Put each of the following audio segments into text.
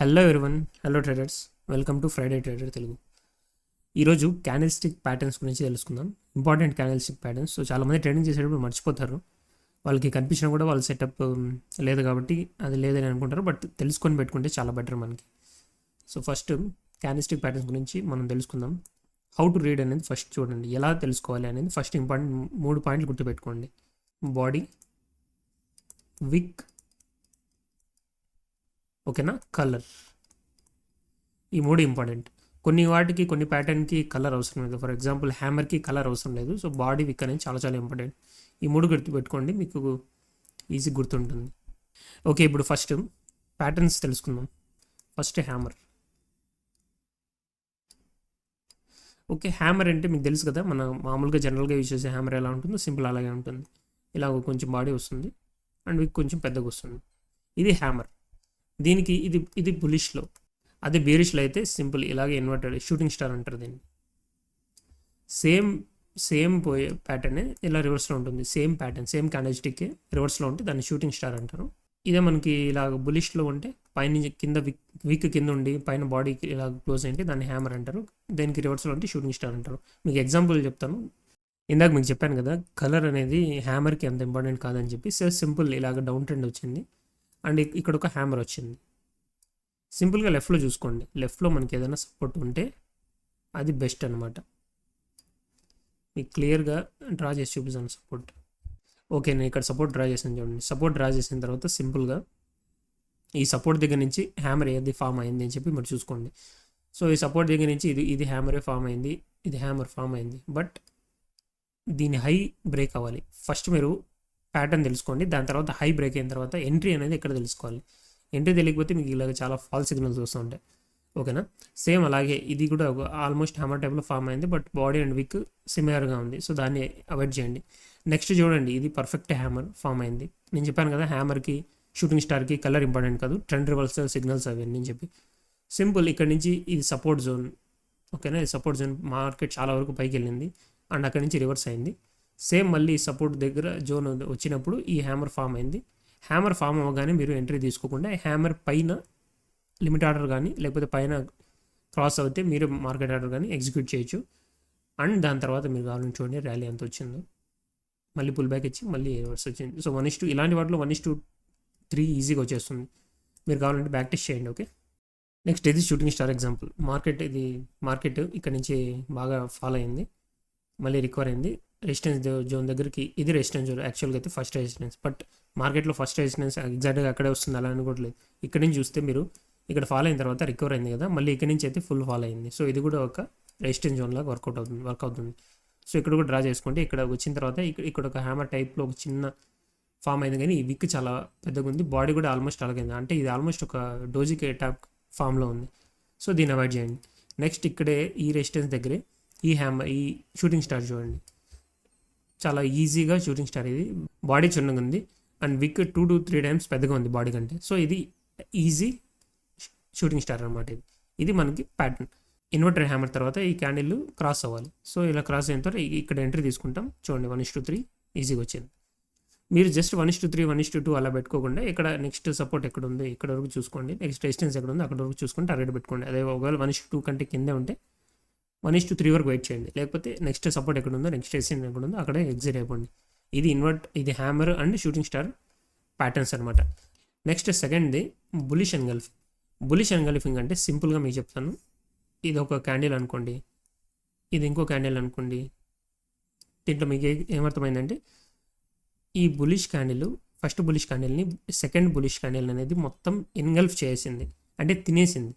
Hello everyone hello traders welcome to Friday trader Telugu ఈరోజు candlestick patterns గురించి తెలుసుకుందాం. Important candlestick patterns so చాలామంది trading చేసేటప్పుడు మర్చిపోతారు. వాళ్ళకి కనిపించినా కూడా వాళ్ళ సెటప్ um, లేదు కాబట్టి అది లేదని అనుకుంటారు. బట్ తెలుసుకొని పెట్టుకుంటే చాలా బెటర్ మనకి. సో ఫస్ట్ క్యానల్స్టిక్ ప్యాటర్న్స్ గురించి మనం తెలుసుకుందాం. హౌ టు రీడ్ అనేది ఫస్ట్ చూడండి. ఎలా తెలుసుకోవాలి అనేది ఫస్ట్ ఇంపార్టెంట్ మూడు పాయింట్లు గుర్తుపెట్టుకోండి. బాడీ విక్ ఓకేనా? కలర్. ఈ మూడు ఇంపార్టెంట్. కొన్ని వాటికి కొన్ని ప్యాటర్న్కి కలర్ అవసరం లేదు. ఫర్ ఎగ్జాంపుల్ హ్యామర్కి కలర్ అవసరం లేదు. సో బాడీ విక్ అనేది చాలా చాలా ఇంపార్టెంట్. ఈ మూడు గుర్తుపెట్టుకోండి మీకు ఈజీ గుర్తుంటుంది. ఓకే ఇప్పుడు ఫస్ట్ ప్యాటర్న్స్ తెలుసుకుందాం. First hammer. ఓకే హ్యామర్ అంటే మీకు తెలుసు కదా మన మామూలుగా జనరల్గా యూజ్ చేసే హ్యామర్ ఎలా ఉంటుందో సింపుల్ అలాగే ఉంటుంది. ఇలా కొంచెం బాడీ వస్తుంది అండ్ విక్ కొంచెం పెద్దగా వస్తుంది. ఇది హ్యామర్. దీనికి ఇది ఇది బులిష్లో అదే బేరిష్లో అయితే సింపుల్ ఇలాగే ఇన్వర్టెడ్ షూటింగ్ స్టార్ అంటారు దీన్ని. సేమ్ సేమ్ పోయే ప్యాటర్న్ ఇలా రివర్స్లో ఉంటుంది. సేమ్ ప్యాటర్న్ సేమ్ క్యాండల్స్టిక్ రివర్స్లో ఉంటే దాన్ని షూటింగ్ స్టార్ అంటారు. ఇదే మనకి ఇలా బులిష్లో ఉంటే పైన కింద విక్ వీక్ కింద ఉండి పైన బాడీకి ఇలా క్లోజ్ అయింటే దాన్ని హ్యామర్ అంటారు. దానికి రివర్స్లో ఉంటే షూటింగ్ స్టార్ అంటారు. మీకు ఎగ్జాంపుల్ చెప్తాను. ఇందాక మీకు చెప్పాను కదా కలర్ అనేది హ్యామర్కి అంత ఇంపార్టెంట్ కాదని చెప్పి సో సింపుల్ ఇలాగ డౌన్ ట్రెండ్ వచ్చింది. అండ్ ఇక్కడ ఒక హ్యామర్ వచ్చింది. సింపుల్గా లెఫ్ట్లో చూసుకోండి. లెఫ్ట్లో మనకి ఏదైనా సపోర్ట్ ఉంటే అది బెస్ట్ అనమాట మీకు క్లియర్గా డ్రా చేసి చూపిస్తాను సపోర్ట్. ఓకే నేను ఇక్కడ సపోర్ట్ డ్రా చేసాను చూడండి. సపోర్ట్ డ్రా చేసిన తర్వాత సింపుల్గా ఈ సపోర్ట్ దగ్గర నుంచి హ్యామర్ ఏది ఫామ్ అయింది అని చెప్పి మీరు చూసుకోండి. సో ఈ సపోర్ట్ దగ్గర నుంచి ఇది ఇది హ్యామరే ఫామ్ అయింది ఇది హ్యామర్ ఫామ్ అయింది. బట్ దీని హై బ్రేక్ అవ్వాలి. ఫస్ట్ మీరు ప్యాటర్న్ తెలుసుకోండి. దాని తర్వాత హై బ్రేక్ అయిన తర్వాత ఎంట్రీ అనేది ఎక్కడ తెలుసుకోవాలి? ఎంట్రీ తెలియకపోతే మీకు ఇలాగ చాలా ఫాల్స్ సిగ్నల్స్ వస్తుంటాయి ఓకేనా సేమ్ అలాగే ఇది కూడా ఒక ఆల్మోస్ట్ హ్యామర్ టైప్లో ఫామ్ అయింది బట్ బాడీ అండ్ విక్ సిమిలర్గా ఉంది. సో దాన్ని అవాయిడ్ చేయండి. నెక్స్ట్ చూడండి ఇది పర్ఫెక్ట్ హ్యామర్ ఫామ్ అయింది. నేను చెప్పాను కదా హ్యామర్కి షూటింగ్ స్టార్కి కలర్ ఇంపార్టెంట్ కాదు. ట్రెండ్ రివర్స్ సిగ్నల్స్ అవన్నీ అని చెప్పి. సింపుల్ ఇక్కడ నుంచి ఇది సపోర్ట్ జోన్ ఓకేనా ఇది సపోర్ట్ జోన్ మార్కెట్ చాలా వరకు పైకి వెళ్ళింది. అండ్ అక్కడి నుంచి రివర్స్ అయింది. సేమ్ మళ్ళీ సపోర్ట్ దగ్గర జోన్ వచ్చినప్పుడు ఈ హ్యామర్ ఫామ్ అయింది. హ్యామర్ ఫామ్ అవ్వగానే మీరు ఎంట్రీ తీసుకోకుండా హ్యామర్ పైన లిమిట్ ఆర్డర్ కానీ లేకపోతే పైన క్రాస్ అవుతే మీరు మార్కెట్ ఆర్డర్ కానీ ఎగ్జిక్యూట్ చేయొచ్చు. అండ్ దాని తర్వాత మీరు కావాలని చూడండి ర్యాలీ ఎంత వచ్చిందో. మళ్ళీ పుల్ బ్యాక్ ఇచ్చి మళ్ళీ రివర్స్ వచ్చింది. సో వన్ ఇస్ టూ ఇలాంటి వాటిలో వన్ ఇస్ టూ త్రీ ఈజీగా వచ్చేస్తుంది. మీరు కావాలంటే బ్యాక్ టెస్ట్ చేయండి ఓకే? నెక్స్ట్ ఇది షూటింగ్ స్టార్ ఎగ్జాంపుల్ మార్కెట్ ఇది మార్కెట్ ఇక్కడ నుంచి బాగా ఫాలో అయింది. మళ్ళీ రికవర్ అయింది. రెసిస్టెన్స్ జోన్ దగ్గరికి ఇది రెసిస్టెన్స్ జోన్ యాక్చువల్గా అయితే ఫస్ట్ రెసిస్టెన్స్ బట్ మార్కెట్లో ఫస్ట్ రెసిస్టెన్స్ ఎగ్జాక్ట్గా అక్కడే వస్తుంది అలా అనుకోవట్లేదు ఇక్కడ నుంచి చూస్తే మీరు ఇక్కడ ఫాలో అయిన తర్వాత రికవర్ అయింది కదా మళ్ళీ ఇక్కడ నుంచి అయితే ఫుల్ ఫాలో అయింది. సో ఇది కూడా ఒక రెసిస్టెన్స్ జోన్ లాగా వర్కౌట్ అవుతుంది వర్క్ అవుతుంది. సో ఇక్కడ కూడా డ్రా చేసుకుంటే ఇక్కడ వచ్చిన తర్వాత ఇక్కడ ఇక్కడ ఒక హ్యామర్ టైప్లో ఒక చిన్న ఫామ్ అయింది కానీ ఈ విక్ చాలా పెద్దగా ఉంది. బాడీ కూడా ఆల్మోస్ట్ అలాగైంది. అంటే ఇది ఆల్మోస్ట్ ఒక డోజికే టాప్ ఫామ్లో ఉంది. సో దీన్ని అవాయిడ్ చేయండి. నెక్స్ట్ ఇక్కడే ఈ రెసిస్టెన్స్ దగ్గరే ఈ హ్యామర్ ఈ షూటింగ్ స్టార్ చూడండి. చాలా ఈజీగా షూటింగ్ స్టార్ ఇది బాడీ చిన్నగా ఉంది. And wick two to three times పెద్దగా ఉంది బాడీ కంటే. సో ఇది ఈజీ షూటింగ్ స్టార్ అనమాట ఇది. ఇది మనకి ప్యాటర్న్ ఇన్వర్టర్ హ్యామర్ తర్వాత ఈ క్యాండిల్ క్రాస్ అవ్వాలి. సో ఇలా క్రాస్ అయిన తర్వాత ఇక్కడ ఎంట్రీ తీసుకుంటాం. చూడండి వన్ ఇస్ టు త్రీ ఈజీగా వచ్చింది. మీరు just one is to three one is to two two పెట్టుకోకుండా ఇక్కడ నెక్స్ట్ సపోర్ట్ ఎక్కడ ఉంది? ఇక్కడ వరకు చూసుకోండి. నెక్స్ట్ డిస్టెన్స్ ఎక్కడ ఉంది? అక్కడ వరకు చూసుకొని టార్గెట్ పెట్టుకోండి. అదే ఒకవేళ వన్ ఇస్ టూ కంటే కిందే ఉంటే వన్ ఇస్ టు త్రీ వరకు వెయిట్ చేయండి. లేకపోతే నెక్స్ట్ సపోర్ట్ ఎక్కడ ఉందో నెక్స్ట్ రెసిస్టెన్స్ ఎక్కడ ఉందో అక్కడే ఎగ్జిట్ అయిపోండి. ఇది ఇన్వర్ట్ ఇది hammer and shooting star patterns అనమాట నెక్స్ట్ సెకండ్ది బులిష్ ఎన్గల్ఫింగ్ బులిష్ ఎన్గల్ఫింగ్ అంటే సింపుల్గా మీకు చెప్తాను. ఇది ఒక క్యాండిల్ అనుకోండి. ఇది ఇంకో క్యాండిల్ అనుకోండి. దీంట్లో మీకు ఏమర్థమైందంటే ఈ బులిష్ క్యాండిల్ ఫస్ట్ బులిష్ క్యాండిల్ని సెకండ్ బులిష్ క్యాండిల్ అనేది మొత్తం ఎన్గల్ఫ్ చేసింది. అంటే తినేసింది.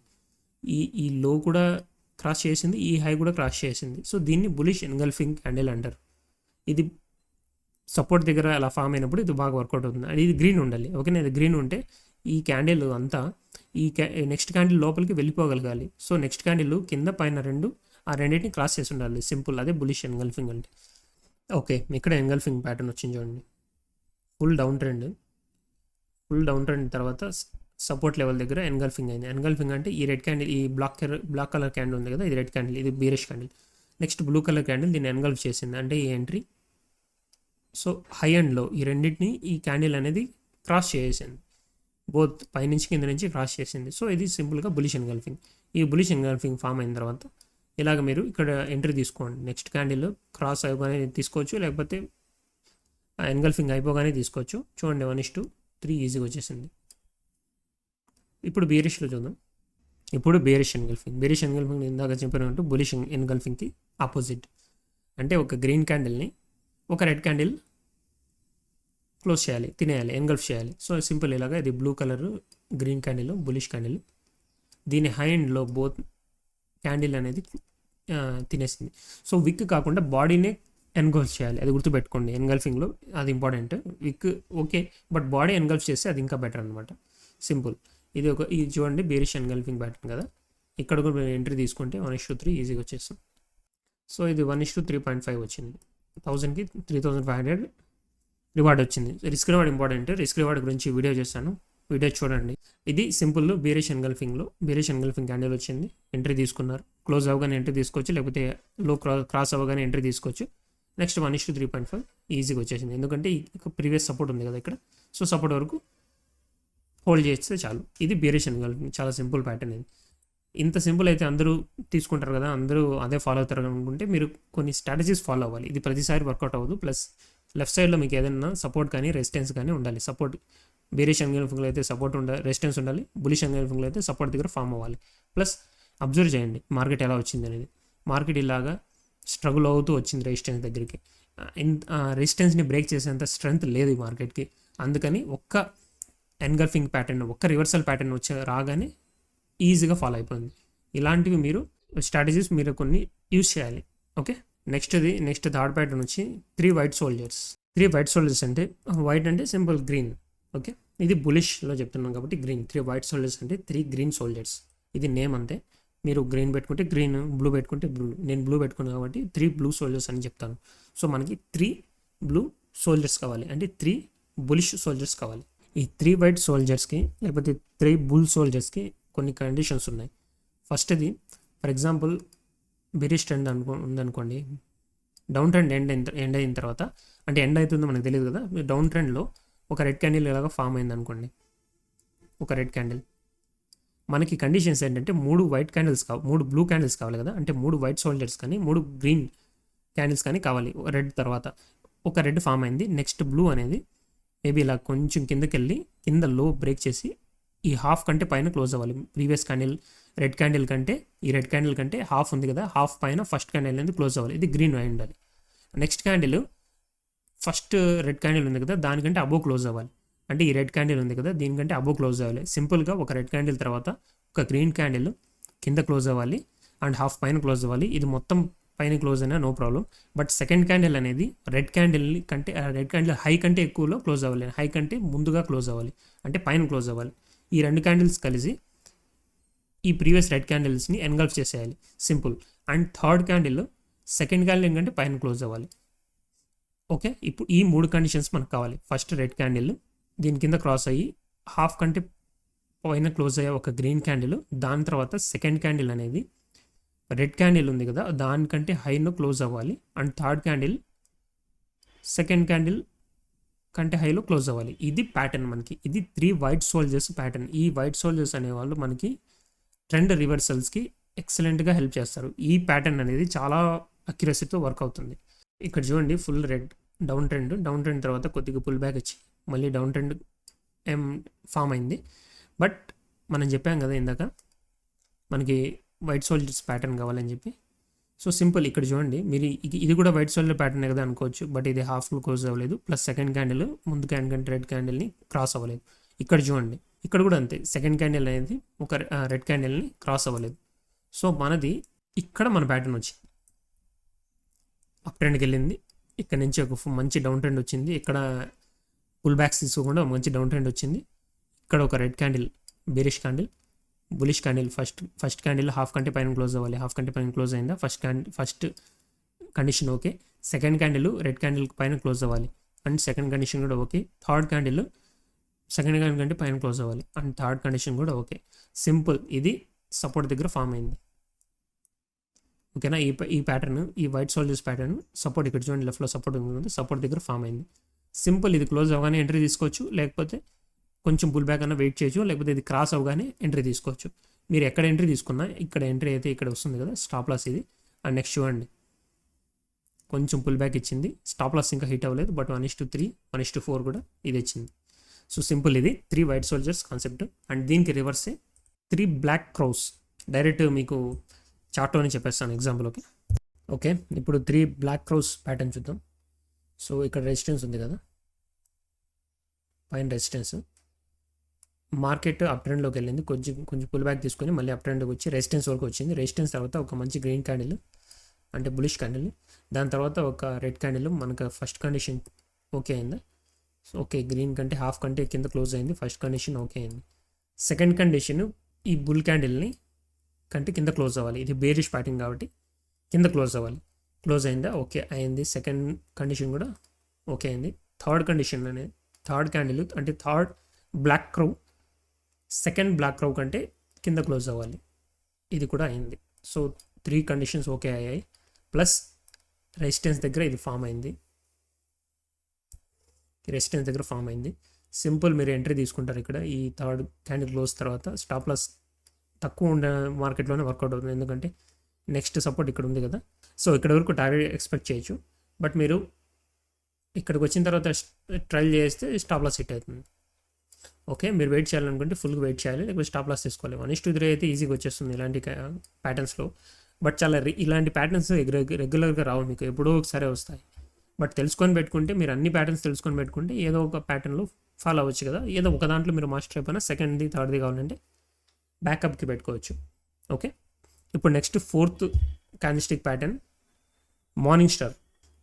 ఈ ఈ లో కూడా క్రాస్ చేసింది ఈ హై కూడా క్రాస్ చేసింది. సో దీన్ని బులిష్ ఎన్గల్ఫింగ్ క్యాండిల్ అంటారు. ఇది సపోర్ట్ దగ్గర అలా ఫామ్ అయినప్పుడు ఇది బాగా వర్కౌట్ అవుతుంది. అది ఇది గ్రీన్ ఉండాలి. ఓకేనా ఇది గ్రీన్ ఉంటే ఈ క్యాండిల్ అంతా ఈ క్యా నెక్స్ట్ క్యాండిల్ లోపలికి వెళ్ళిపోగలగాలి. సో నెక్స్ట్ క్యాండిల్ కింద పైన రెండు ఆ రెండింటిని క్రాస్ చేసి ఉండాలి. సింపుల్ అదే బులిష్ ఎన్గల్ఫింగ్ అంటే. ఓకే ఇక్కడ ఎన్గల్ఫింగ్ ప్యాటర్న్ వచ్చింది చూడండి. Full down trend. Full down trend తర్వాత సపోర్ట్ లెవెల్ దగ్గర ఎన్గల్ఫింగ్ అయింది. ఎన్గల్ఫింగ్ అంటే ఈ రెడ్ క్యాండిల్ ఈ బ్లాక్ బ్లాక్ కలర్ క్యాండిల్ ఉంది కదా ఇది రెడ్ క్యాండిల్ ఇది bearish candle next blue colour candle దీన్ని ఎన్గల్ఫ్ చేసింది. అంటే ఈ ఎంట్రీ సో హై అండ్లో ఈ రెండింటిని ఈ క్యాండిల్ అనేది క్రాస్ చేసేసింది బోత్ పైనుంచి కింద నుంచి క్రాస్ చేసింది. సో ఇది సింపుల్గా బులిష్ ఎన్గల్ఫింగ్ ఈ బులిష్ ఎన్గల్ఫింగ్ ఫామ్ అయిన తర్వాత ఇలాగ మీరు ఇక్కడ ఎంట్రీ తీసుకోండి. నెక్స్ట్ క్యాండిల్ క్రాస్ అయిపోగానే తీసుకోవచ్చు లేకపోతే ఎన్గల్ఫింగ్ అయిపోగానే తీసుకోవచ్చు. చూడండి వన్ ఇస్ టూ త్రీ ఈజీగా వచ్చేసింది. ఇప్పుడు బీరిష్లో చూద్దాం. ఇప్పుడు బేరిష్ ఎన్గల్ఫింగ్ బేరిష్ ఎన్గల్ఫింగ్ ఇందాక చెప్పినట్టు బులిష్ ఎన్గల్ఫింగ్కి ఆపోజిట్ అంటే ఒక గ్రీన్ క్యాండిల్ని ఒక రెడ్ క్యాండిల్ క్లోజ్ చేయాలి తినేయాలి ఎన్గల్ఫ్ చేయాలి. సో సింపుల్ ఇలాగా ఇది blue colour green candle bullish candle దీని high and low both candle అనేది తినేసింది. సో విక్ కాకుండా బాడీనే ఎన్గల్ఫ్ చేయాలి. అది గుర్తుపెట్టుకోండి. ఎన్గల్ఫింగ్లో అది important wick okay but body engulf చేస్తే అది ఇంకా బెటర్ అనమాట సింపుల్ ఇది ఒక ఇది చూడండి బేరిష్ ఎన్గల్ఫింగ్ ప్యాటర్న్ కదా. ఇక్కడ కూడా ఎంట్రీ తీసుకుంటే వన్ ఇష్యూ త్రీ ఈజీగా వచ్చేస్తాం. సో ఇది one is to three point five వచ్చింది. థౌజండ్కి three thousand five hundred reward వచ్చింది. Risk reward important. Risk reward గురించి వీడియో చేశాను వీడియో చూడండి. ఇది సింపుల్ బీరేష్ ఎన్గల్ఫింగ్లో బీరేష్ ఎన్గల్ఫింగ్ క్యాండిల్ వచ్చింది. ఎంట్రీ తీసుకున్నారు. క్లోజ్ అవ్వగానే ఎంట్రీ తీసుకోవచ్చు లేకపోతే లో క్రాస్ అవ్వగానే ఎంట్రీ తీసుకోవచ్చు. Next one is to three point five ఈజీగా వచ్చేసింది. ఎందుకంటే ప్రీవియస్ సపోర్ట్ ఉంది కదా ఇక్కడ. సో సపోర్ట్ వరకు హోల్డ్ చేస్తే చాలు. ఇది బీరేష్ చాలా సింపుల్ ప్యాటర్న్ ఇది. ఇంత సింపుల్ అయితే అందరూ తీసుకుంటారు కదా అందరూ అదే ఫాలో అవుతారు అనుకుంటే మీరు కొన్ని స్ట్రాటజీస్ ఫాలో అవ్వాలి. ఇది ప్రతిసారి వర్కౌట్ అవ్వదు. ప్లస్ లెఫ్ట్ సైడ్లో మీకు ఏదైనా సపోర్ట్ కానీ రెసిస్టెన్స్ కానీ ఉండాలి. సపోర్ట్ బేరిష్ అంగల్ఫింగ్లో అయితే సపోర్ట్ ఉండాలి రెసిస్టెన్స్ ఉండాలి. బులిష్ అంగల్ఫింగ్లో అయితే సపోర్ట్ దగ్గర ఫామ్ అవ్వాలి. ప్లస్ అబ్జర్వ్ చేయండి. మార్కెట్ ఎలా వచ్చింది అనేది. మార్కెట్ ఇలాగా స్ట్రగుల్ అవుతూ వచ్చింది రెసిస్టెన్స్ దగ్గరికి. రెసిస్టెన్స్ని బ్రేక్ చేసేంత స్ట్రెంగ్త్ లేదు ఈ మార్కెట్కి అందుకని ఒక్క ఎన్గల్ఫింగ్ ప్యాటర్న్ ఒక్క రివర్సల్ ప్యాటర్న్ వచ్చే రాగానే ఈజీగా ఫాలో అయిపోయింది. ఇలాంటివి మీరు స్ట్రాటజీస్ మీరు కొన్ని యూజ్ చేయాలి. ఓకే? నెక్స్ట్ది నెక్స్ట్ థర్డ్ ప్యాటర్న్ వచ్చి three white soldiers. Three white soldiers అంటే వైట్ అంటే సింపుల్ గ్రీన్. ఓకే? ఇది బులిష్లో చెప్తున్నాం కాబట్టి గ్రీన్. త్రీ వైట్ సోల్జర్స్ అంటే త్రీ గ్రీన్ సోల్జర్స్. ఇది నేమ్ అంతే. మీరు గ్రీన్ పెట్టుకుంటే గ్రీన్ బ్లూ పెట్టుకుంటే బ్లూ. నేను బ్లూ పెట్టుకున్నాను కాబట్టి త్రీ బ్లూ సోల్జర్స్ అని చెప్తాను. సో మనకి త్రీ బ్లూ సోల్జర్స్ కావాలి. అంటే త్రీ బులిష్ సోల్జర్స్ కావాలి. ఈ త్రీ వైట్ సోల్జర్స్కి లేకపోతే త్రీ బుల్ సోల్జర్స్కి కొన్ని కండిషన్స్ ఉన్నాయి. ఫస్ట్ది ఫర్ ఎగ్జాంపుల్ బెరిష్ ట్రెండ్ అనుకో ఉందనుకోండి. డౌన్ ట్రెండ్ ఎండ్ అయిన ఎండ్ అయిన తర్వాత అంటే ఎండ్ అవుతుందో మనకు తెలియదు కదా డౌన్ ట్రెండ్లో ఒక రెడ్ క్యాండిల్ ఇలాగ ఫామ్ అయింది అనుకోండి ఒక రెడ్ క్యాండిల్ మనకి కండిషన్స్ ఏంటంటే మూడు వైట్ క్యాండిల్స్ కావాలి మూడు బ్లూ క్యాండిల్స్ కావాలి కదా అంటే మూడు వైట్ సోల్జర్స్ కానీ మూడు గ్రీన్ క్యాండిల్స్ కానీ కావాలి రెడ్ తర్వాత. ఒక రెడ్ ఫామ్ అయింది నెక్స్ట్ బ్లూ అనేది మేబీ ఇలా కొంచెం కిందకి వెళ్ళి కింద లో బ్రేక్ చేసి ఈ హాఫ్ కంటే పైన క్లోజ్ అవ్వాలి. ప్రీవియస్ క్యాండిల్ రెడ్ క్యాండిల్ కంటే ఈ రెడ్ క్యాండిల్ కంటే హాఫ్ ఉంది కదా హాఫ్ పైన ఫస్ట్ క్యాండిల్ అనేది క్లోజ్ అవ్వాలి. ఇది గ్రీన్ అయి ఉండాలి. Next candle first red candle ఉంది కదా దానికంటే అబో క్లోజ్ అవ్వాలి. అంటే ఈ రెడ్ క్యాండిల్ ఉంది కదా దీనికంటే అబో క్లోజ్ అవ్వాలి. సింపుల్గా ఒక రెడ్ క్యాండిల్ తర్వాత ఒక గ్రీన్ క్యాండిల్ కింద క్లోజ్ అవ్వాలి. అండ్ హాఫ్ పైన క్లోజ్ అవ్వాలి. ఇది మొత్తం పైన క్లోజ్ అయినా no problem. But second candle అనేది రెడ్ క్యాండిల్ కంటే రెడ్ క్యాండిల్ హై కంటే ఎక్కువలో క్లోజ్ అవ్వాలి. హై కంటే ముందుగా క్లోజ్ అవ్వాలి. అంటే పైన క్లోజ్ అవ్వాలి. ఈ రెండు క్యాండిల్స్ కలిసి ఈ ప్రీవియస్ రెడ్ క్యాండిల్స్ని ఎన్గల్ఫ్ చేసేయాలి. Simple. And third candle second candle ఏంటంటే పైన క్లోజ్ అవ్వాలి. ఓకే? ఇప్పుడు ఈ మూడు కండిషన్స్ మనకు కావాలి. ఫస్ట్ రెడ్ క్యాండిల్ దీని కింద క్రాస్ అయ్యి హాఫ్ కంటే పైన క్లోజ్ అయ్యే ఒక గ్రీన్ క్యాండిల్. దాని తర్వాత సెకండ్ క్యాండిల్ అనేది రెడ్ క్యాండిల్ ఉంది కదా దానికంటే హైను క్లోజ్ అవ్వాలి. And third candle second candle కంటే హైలో క్లోజ్ అవ్వాలి. ఇది ప్యాటర్న్ మనకి. ఇది త్రీ వైట్ సోల్జర్స్ ప్యాటర్న్. ఈ వైట్ సోల్జర్స్ అనేవాళ్ళు మనకి ట్రెండ్ రివర్సల్స్కి ఎక్సలెంట్గా హెల్ప్ చేస్తారు. ఈ ప్యాటర్న్ అనేది చాలా అక్యురసీతో వర్క్ అవుతుంది. ఇక్కడ చూడండి full red down trend. Down trend తర్వాత కొద్దిగా పుల్ బ్యాక్ వచ్చి మళ్ళీ డౌన్ ట్రెండ్ ఏం ఫామ్ అయింది. బట్ మనం చెప్పాం కదా ఇందాక మనకి వైట్ సోల్జర్స్ ప్యాటర్న్ కావాలని చెప్పి. సో సింపుల్ ఇక్కడ చూడండి మీరు ఇది- ఇది కూడా వైట్ సోల్జర్ ప్యాటర్న్ కదా అనుకోవచ్చు బట్ ఇది హాఫ్ క్లోజ్ అవ్వలేదు. ప్లస్ సెకండ్ క్యాండిల్ ముందు క్యాండిల్ కంటే రెడ్ క్యాండిల్ని క్రాస్ అవ్వలేదు. ఇక్కడ చూడండి ఇక్కడ కూడా అంతే సెకండ్ క్యాండిల్ అనేది ఒక రెడ్ క్యాండిల్ని క్రాస్ అవ్వలేదు. సో మనది ఇక్కడ మన ప్యాటర్న్ వచ్చింది. అప్ ట్రెండ్కి వెళ్ళింది ఇక్కడ నుంచి ఒక మంచి డౌన్ ట్రెండ్ వచ్చింది. ఇక్కడ పుల్ బ్యాక్స్ తీసుకోకుండా మంచి డౌన్ ట్రెండ్ వచ్చింది. ఇక్కడ ఒక red candle bearish candle bullish candle first first candle half కంటే పైన క్లోజ్ అవ్వాలి. హాఫ్ కంటే పైన క్లోజ్ అయిందా? First candle first condition okay second candle red candle పైన క్లోజ్ అవ్వాలి. అండ్ సెకండ్ కండిషన్ కూడా okay third candle second candle కంటే పైన క్లోజ్ అవ్వాలి. అండ్ థర్డ్ కండిషన్ కూడా ఓకే సింపుల్ ఇది సపోర్ట్ దగ్గర ఫామ్ అయింది. ఓకేనా ఈ ఈ ప్యాటర్న్ ఈ వైట్ సోల్జర్స్ ప్యాటర్న్ సపోర్ట్ ఇక్కడ చూడండి లెఫ్ట్లో సపోర్ట్ ఉంది సపోర్ట్ దగ్గర ఫామ్ అయింది. సింపుల్ ఇది క్లోజ్ అవ్వగానే ఎంట్రీ తీసుకోవచ్చు. లేకపోతే కొంచెం పుల్ బ్యాక్ అన్న వెయిట్ చేయొచ్చు. లేకపోతే ఇది క్రాస్ అవగానే ఎంట్రీ తీసుకోవచ్చు. మీరు ఎక్కడ ఎంట్రీ తీసుకున్నా ఇక్కడ ఎంట్రీ అయితే ఇక్కడ వస్తుంది కదా స్టాప్ లాస్ ఇది. అండ్ నెక్స్ట్ చూడండి. కొంచెం పుల్ బ్యాక్ ఇచ్చింది. స్టాప్ లాస్ ఇంకా హిట్ అవ్వలేదు but one is to three one is to four కూడా ఇది ఇచ్చింది. సో సింపుల్ ఇది. Three white soldiers concept and దీనికి రివర్సే త్రీ బ్లాక్ క్రౌస్ డైరెక్ట్ మీకు చార్ట్లోనే చెప్పేస్తాను ఎగ్జాంపుల్ ఓకే ఓకే ఇప్పుడు త్రీ బ్లాక్ క్రౌస్ ప్యాటర్న్ చూద్దాం. సో ఇక్కడ రెసిస్టెన్స్ ఉంది కదా. పైన రెసిస్టెన్స్ మార్కెట్ అప్ ట్రెండ్లోకి వెళ్ళింది. కొంచెం కొంచెం పుల్ బ్యాక్ తీసుకొని మళ్ళీ అప్ ట్రెండ్కి వచ్చి రెసిస్టెన్స్ వరకు వచ్చింది. రెసిస్టెన్స్ తర్వాత ఒక మంచి గ్రీన్ క్యాండిల్ అంటే బులిష్ క్యాండిల్ దాని తర్వాత ఒక రెడ్ క్యాండిల్ మనకు ఫస్ట్ కండిషన్ ఓకే అయిందా. ఓకే గ్రీన్ కంటే హాఫ్ కంటే కింద క్లోజ్ అయింది. ఫస్ట్ కండిషన్ ఓకే అయింది. సెకండ్ కండిషన్ ఈ బుల్ క్యాండిల్ని కంటే కింద క్లోజ్ అవ్వాలి. ఇది బేరిష్ ప్యాటింగ్ కాబట్టి కింద క్లోజ్ అవ్వాలి. క్లోజ్ అయిందా? ఓకే అయింది. సెకండ్ కండిషన్ కూడా ఓకే అయింది. థర్డ్ కండిషన్ అనేది థర్డ్ క్యాండిల్ అంటే third black crow second black crow కంటే కింద క్లోజ్ అవ్వాలి. ఇది కూడా అయింది. సో త్రీ కండిషన్స్ ఓకే అయ్యాయి. ప్లస్ రెసిస్టెన్స్ దగ్గర ఇది ఫామ్ అయింది. రెసిస్టెన్స్ దగ్గర ఫామ్ అయింది. సింపుల్ మీరు ఎంట్రీ తీసుకుంటారు ఇక్కడ. ఈ థర్డ్ క్యాండిల్ క్లోజ్ తర్వాత స్టాప్ లాస్ తక్కువ ఉండే మార్కెట్లోనే వర్కౌట్ అవుతుంది. ఎందుకంటే నెక్స్ట్ సపోర్ట్ ఇక్కడ ఉంది కదా. సో ఇక్కడ వరకు టార్గెట్ ఎక్స్పెక్ట్ చేయొచ్చు. బట్ మీరు ఇక్కడికి వచ్చిన తర్వాత ట్రయల్ చేస్తే స్టాప్ లాస్ హిట్ అవుతుంది. ఓకే మీరు వెయిట్ చేయాలనుకుంటే ఫుల్గా వెయిట్ చేయాలి. లేకపోతే స్టాప్ లాస్ తీసుకోవాలి. వన్ ఇస్ త్రీ అయితే ఈజీగా వచ్చేస్తుంది ఇలాంటి ప్యాటర్న్స్లో బట్ చాలా ఇలాంటి ప్యాటర్న్స్ రెగ్యులర్గా రావు మీకు. ఎప్పుడో ఒకసారి వస్తాయి. బట్ తెలుసుకొని పెట్టుకుంటే మీరు అన్ని ప్యాటర్న్స్ తెలుసుకొని పెట్టుకుంటే ఏదో ఒక ప్యాటర్న్లో ఫాలో అవ్వచ్చు కదా. ఏదో ఒక దాంట్లో మీరు మాస్టర్ అయిపోయినా సెకండ్ది థర్డ్ది కావాలంటే బ్యాకప్కి పెట్టుకోవచ్చు. ఓకే ఇప్పుడు next fourth candlestick pattern morning star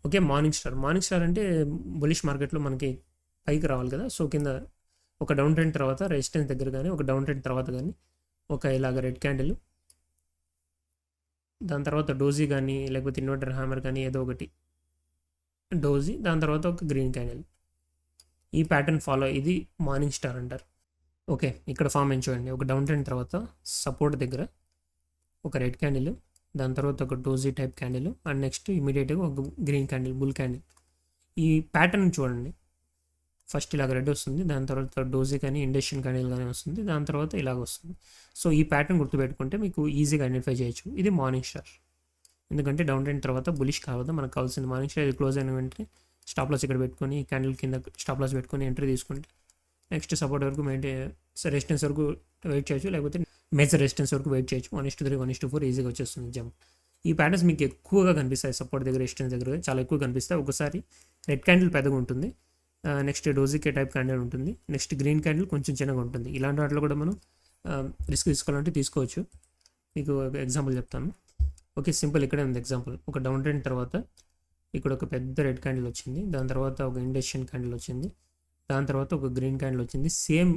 okay morning star morning star అంటే బులిష్ మార్కెట్లో మనకి పైకి రావాలి కదా. సో కింద ఒక డౌన్ ట్రెండ్ తర్వాత రెసిస్టెన్స్ దగ్గర కానీ ఒక డౌన్ ట్రెండ్ తర్వాత కానీ ఒక ఇలాగ రెడ్ క్యాండిల్. దాని తర్వాత డోజీ కానీ లేకపోతే ఇన్వర్టర్ హ్యామర్ కానీ ఏదో ఒకటి. డోజీ దాని తర్వాత ఒక గ్రీన్ క్యాండిల్. ఈ ప్యాటర్న్ ఫాలో ఇది మార్నింగ్ స్టార్ అంటారు. ఓకే ఇక్కడ ఫామ్ ఏం చూడండి. ఒక డౌన్ ట్రెండ్ తర్వాత సపోర్ట్ దగ్గర ఒక రెడ్ క్యాండిల్ దాని తర్వాత ఒక doji type candle and next ఇమీడియట్గా ఒక గ్రీన్ క్యాండిల్ బుల్ క్యాండిల్. ఈ ప్యాటర్న్ చూడండి. ఫస్ట్ ఇలాగ రెడ్ వస్తుంది దాని తర్వాత డోజీ కానీ ఇండక్షన్ కనీల్ కానీ వస్తుంది దాని తర్వాత ఇలాగ వస్తుంది. సో ఈ ప్యాటర్న్ గుర్తుపెట్టుకుంటే మీకు ఈజీగా ఐడెంటిఫై చేయొచ్చు. ఇది మార్నింగ్ స్టార్. ఎందుకంటే డౌన్ ట్రెండ్ తర్వాత బులిష్ కావద్దు మనకు కావాల్సింది మార్నింగ్ స్టార్. ఇది క్లోజ్ అయిన వెంటనే స్టాప్ లాస్ ఇక్కడ పెట్టుకొని క్యాండిల్ కింద స్టాప్ లాస్ పెట్టుకొని ఎంట్రీ తీసుకుంటే నెక్స్ట్ సపోర్ట్ వరకు మెయింటైన్ రెసిస్టెన్స్ వరకు వెయిట్ చేయొచ్చు. లేకపోతే మేజర్ రెసిస్టెన్స్ వరకు వెయిట్ చేయొచ్చు. One is to three one is to four ఈజీగా వచ్చేస్తుంది జంప్. ఈ ప్యాటర్న్స్ మీకు ఎక్కువగా కనిపిస్తాయి. సపోర్ట్ దగ్గర రెసిస్టెన్స్ దగ్గర చాలా ఎక్కువ కనిపిస్తాయి. ఒకసారి రెడ్ క్యాండిల్ పెద్దగా ఉంటుంది. నెక్స్ట్ డోజికే టైప్ క్యాండిల్ ఉంటుంది. నెక్స్ట్ గ్రీన్ క్యాండిల్ కొంచెం చిన్నగా ఉంటుంది. ఇలాంటి వాటిలో కూడా మనం రిస్క్ తీసుకోవాలంటే తీసుకోవచ్చు. మీకు ఎగ్జాంపుల్ చెప్తాను. ఓకే సింపుల్ ఇక్కడే ఉంది ఎగ్జాంపుల్ ఒక డౌన్ ట్రెండ్ తర్వాత ఇక్కడ ఒక పెద్ద రెడ్ క్యాండిల్ వచ్చింది. దాని తర్వాత ఒక ఇండస్ట్రియన్ క్యాండిల్ వచ్చింది. దాని తర్వాత ఒక గ్రీన్ క్యాండిల్ వచ్చింది. సేమ్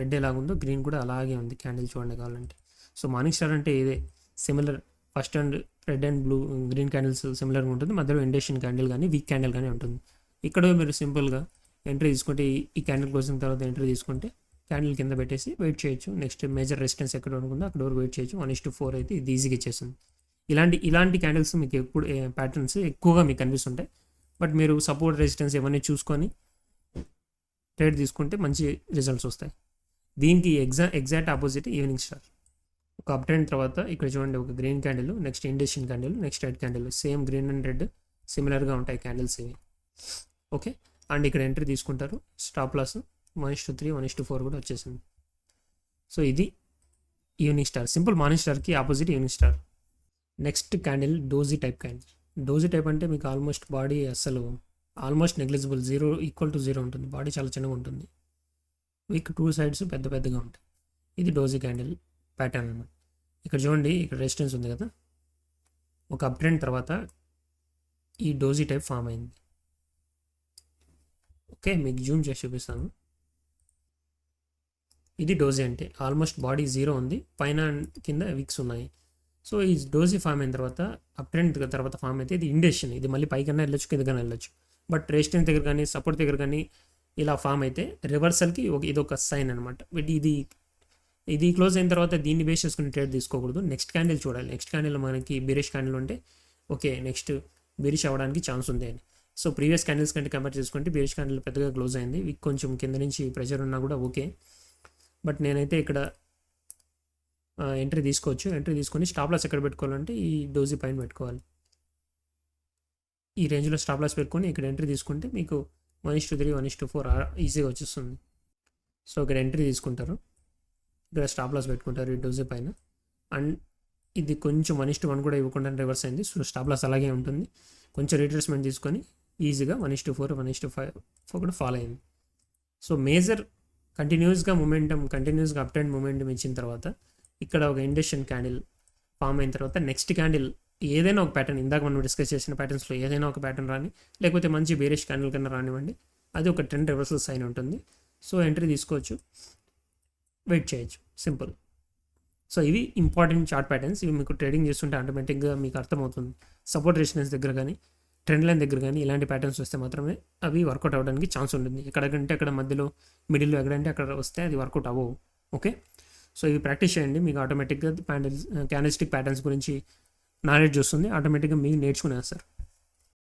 రెడ్ ఎలాగుందో గ్రీన్ కూడా అలాగే ఉంది క్యాండిల్ చూడండి కావాలంటే. సో మార్నింగ్ స్టార్ అంటే ఇదే. Similar first and red and blue green candles సిమిలర్గా ఉంటుంది. మధ్యలో ఇండస్ట్రియన్ క్యాండిల్ కానీ వీక్ క్యాండిల్ కానీ ఉంటుంది. ఇక్కడ మీరు సింపుల్గా ఎంట్రీ తీసుకుంటే ఈ- క్యాండిల్ క్లోజింగ్ తర్వాత ఎంట్రీ తీసుకుంటే క్యాండిల్ కింద పెట్టేసి వెయిట్ చేయొచ్చు. నెక్స్ట్ మేజర్ రెసిస్టెన్స్ ఎక్కడ ఉంటుందో అక్కడ వరకు వెయిట్ చేయొచ్చు. వన్ ఇస్ టు ఫోర్ అయితే ఇది ఈజీగా ఇచ్చేస్తుంది ఇలాంటి ఇలాంటి క్యాండిల్స్ మీకు ఎప్పుడు ప్యాటర్న్స్ ఎక్కువగా మీకు కనిపిస్తుంటాయి. బట్ మీరు సపోర్ట్ రెసిస్టెన్స్ ఇవన్నీ చూసుకొని ట్రేడ్ తీసుకుంటే మంచి రిజల్ట్స్ వస్తాయి. దీనికి ఎగ్జా ఎగ్జాక్ట్ ఆపోజిట్ ఈవినింగ్ స్టార్. ఒక అప్ ట్రెండ్ తర్వాత ఇక్కడ చూడండి ఒక green candle next ఇండస్ట్రియన్ candle next red candle. Same green and red సిమిలర్గా ఉంటాయి క్యాండిల్స్ ఇవి. ఓకే. అండ్ ఇక్కడ ఎంట్రీ తీసుకుంటారు. Stop loss one is to three one is to four కూడా వచ్చేసింది. సో ఇది evening star simple morning స్టార్కి opposite evening star next candle doji type candle. Doji type అంటే మీకు ఆల్మోస్ట్ బాడీ అసలు almost negligible. Zero equal to zero ఉంటుంది. Body చాలా చిన్నగా ఉంటుంది. వీక్ టూ సైడ్స్ పెద్ద పెద్దగా ఉంటాయి. ఇది డోజీ క్యాండిల్ ప్యాటర్న్ అనమాట ఇక్కడ చూడండి ఇక్కడ రెసిస్టెన్స్ ఉంది కదా. ఒక అప్ ట్రెండ్ తర్వాత ఈ డోజీ టైప్ ఫామ్ అయింది. ఓకే మీకు జూమ్ చేసి చూపిస్తాను. ఇది డోజీ అంటే ఆల్మోస్ట్ బాడీ జీరో ఉంది. పైన కింద విక్స్ ఉన్నాయి. సో ఈ డోజీ ఫామ్ అయిన తర్వాత అప్ ట్రెండ్ తర్వాత ఫామ్ అయితే ఇది ఇండేషన్ ఇది మళ్ళీ పైకన్నా వెళ్ళొచ్చు కిందకన్నా వెళ్ళొచ్చు. బట్ రెసిస్టెన్స్ దగ్గర కానీ సపోర్ట్ దగ్గర కానీ ఇలా ఫామ్ అయితే రివర్సల్కి ఒక ఇది ఒక సైన్ అనమాట ఇది ఇది క్లోజ్ అయిన తర్వాత దీన్ని బేస్ చేసుకుని ట్రేడ్ తీసుకోకూడదు. నెక్స్ట్ క్యాండిల్ చూడాలి. నెక్స్ట్ క్యాండిల్ మనకి బిరిష్ క్యాండిల్ ఉంటే ఓకే నెక్స్ట్ బిరిష్ అవ్వడానికి ఛాన్స్ ఉంది అని. సో ప్రీవియస్ క్యాండిల్స్ కంటే కంపేర్ చేసుకుంటే బీరిష్ క్యాండిల్ పెద్దగా క్లోజ్ అయింది. వీక్ కొంచెం కింద నుంచి ప్రెషర్ ఉన్నా కూడా ఓకే. బట్ నేనైతే ఇక్కడ ఎంట్రీ తీసుకోవచ్చు. ఎంట్రీ తీసుకొని స్టాప్ లాస్ ఎక్కడ పెట్టుకోవాలంటే ఈ డోజీ పైన పెట్టుకోవాలి. ఈ రేంజ్లో స్టాప్ లాస్ పెట్టుకొని ఇక్కడ ఎంట్రీ తీసుకుంటే మీకు one is to three one is to four ఈజీగా వచ్చేస్తుంది. సో ఇక్కడ ఎంట్రీ తీసుకుంటారు. ఇక్కడ స్టాప్ లాస్ పెట్టుకుంటారు ఈ డోజీ పైన. అండ్ ఇది కొంచెం వన్ ఇస్ టు వన్ కూడా ఇవ్వకుండా రివర్స్ అయింది. సో స్టాప్ లాస్ అలాగే ఉంటుంది. కొంచెం రిట్రేస్మెంట్ తీసుకొని ఈజీగా one is to four one is to five four కూడా ఫాలో అయింది. సో మేజర్ కంటిన్యూస్గా మొమెంటం కంటిన్యూస్గా అప్ అండ్ మొమెంటం ఇచ్చిన తర్వాత ఇక్కడ ఒక ఇండక్షన్ క్యాండిల్ ఫామ్ అయిన తర్వాత నెక్స్ట్ క్యాండిల్ ఏదైనా ఒక ప్యాటర్న్ ఇందాక మనం డిస్కస్ చేసిన ప్యాటర్న్స్లో ఏదైనా ఒక ప్యాటర్న్ రాని లేకపోతే మంచి బేరిష్ క్యాండిల్ కన్నా రానివ్వండి అది ఒక ట్రెండ్ రివర్సల్ సైన్ ఉంటుంది. సో ఎంట్రీ తీసుకోవచ్చు వెయిట్ చేయొచ్చు సింపుల్ సో ఇవి ఇంపార్టెంట్ చార్ట్ ప్యాటర్న్స్ ఇవి మీకు ట్రేడింగ్ చేస్తుంటే ఆటోమేటిక్గా మీకు అర్థమవుతుంది. సపోర్ట్ రెసిడెన్స్ దగ్గర కానీ ట్రెండ్ లైన్ దగ్గర కానీ ఇలాంటి ప్యాటర్న్స్ వస్తే మాత్రమే అవి వర్కౌట్ అవ్వడానికి ఛాన్స్ ఉంటుంది. ఎక్కడంటే అక్కడ మధ్యలో మిడిల్లో ఎక్కడంటే అక్కడ వస్తే అది వర్కౌట్ అవ్వవు. ఓకే సో ఇవి ప్రాక్టీస్ చేయండి. మీకు ఆటోమేటిక్గా ప్యాండిల్స్ క్యాండిల్స్టిక్ ప్యాటర్న్స్ గురించి నాలెడ్జ్ వస్తుంది. ఆటోమేటిక్గా మీరు నేర్చుకునేస్తారు.